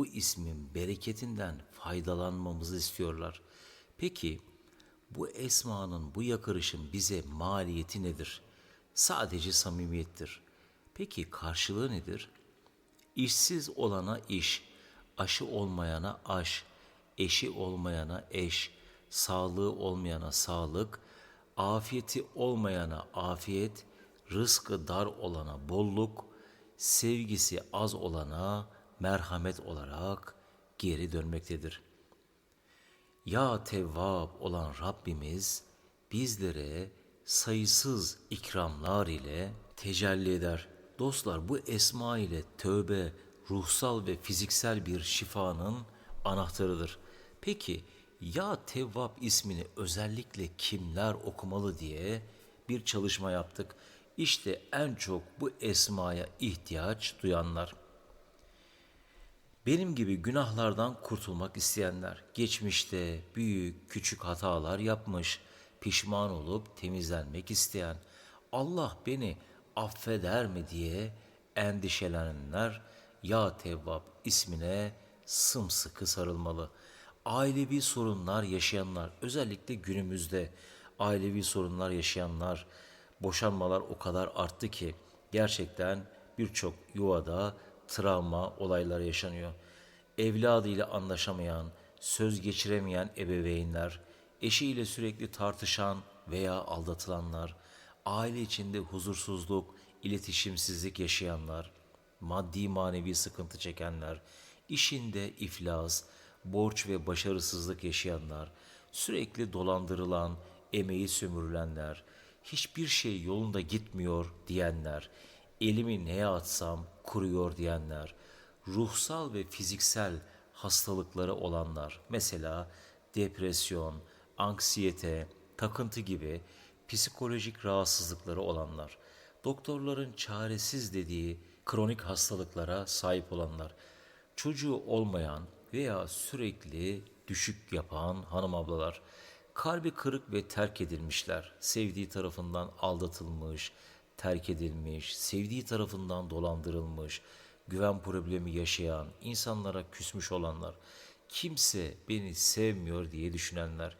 bu ismin bereketinden faydalanmamızı istiyorlar. Peki bu esmanın, bu yakarışın bize maliyeti nedir? Sadece samimiyettir. Peki karşılığı nedir? İşsiz olana iş, aşı olmayana aş, eşi olmayana eş, sağlığı olmayana sağlık, afiyeti olmayana afiyet, rızkı dar olana bolluk, sevgisi az olana merhamet olarak geri dönmektedir. Ya Tevvab olan Rabbimiz bizlere sayısız ikramlar ile tecelli eder. Dostlar bu esma ile tövbe ruhsal ve fiziksel bir şifanın anahtarıdır. Peki ya Tevvab ismini özellikle kimler okumalı diye bir çalışma yaptık. İşte en çok bu esmaya ihtiyaç duyanlar. Benim gibi günahlardan kurtulmak isteyenler, geçmişte büyük küçük hatalar yapmış, pişman olup temizlenmek isteyen, Allah beni affeder mi diye endişelenenler Ya Tevvab ismine sımsıkı sarılmalı. Ailevi sorunlar yaşayanlar, özellikle günümüzde ailevi sorunlar yaşayanlar, boşanmalar o kadar arttı ki gerçekten birçok yuvada travma olaylar yaşanıyor. Evladıyla anlaşamayan, söz geçiremeyen ebeveynler, eşiyle sürekli tartışan veya aldatılanlar, aile içinde huzursuzluk, iletişimsizlik yaşayanlar, maddi manevi sıkıntı çekenler, işinde iflas, borç ve başarısızlık yaşayanlar, sürekli dolandırılan, emeği sömürülenler, hiçbir şey yolunda gitmiyor diyenler, elimi neye atsam kuruyor diyenler, ruhsal ve fiziksel hastalıkları olanlar, mesela depresyon, anksiyete, takıntı gibi psikolojik rahatsızlıkları olanlar, doktorların çaresiz dediği kronik hastalıklara sahip olanlar, çocuğu olmayan veya sürekli düşük yapan hanım ablalar, kalbi kırık ve terk edilmişler, sevdiği tarafından aldatılmış, terk edilmiş, sevdiği tarafından dolandırılmış, güven problemi yaşayan, insanlara küsmüş olanlar, kimse beni sevmiyor diye düşünenler,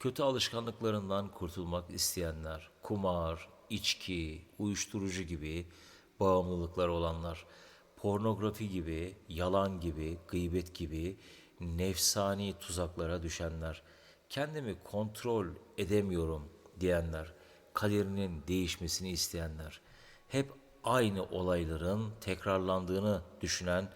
kötü alışkanlıklarından kurtulmak isteyenler, kumar, içki, uyuşturucu gibi bağımlılıklar olanlar, pornografi gibi, yalan gibi, gıybet gibi nefsani tuzaklara düşenler, kendimi kontrol edemiyorum diyenler, kaderinin değişmesini isteyenler, hep aynı olayların tekrarlandığını düşünen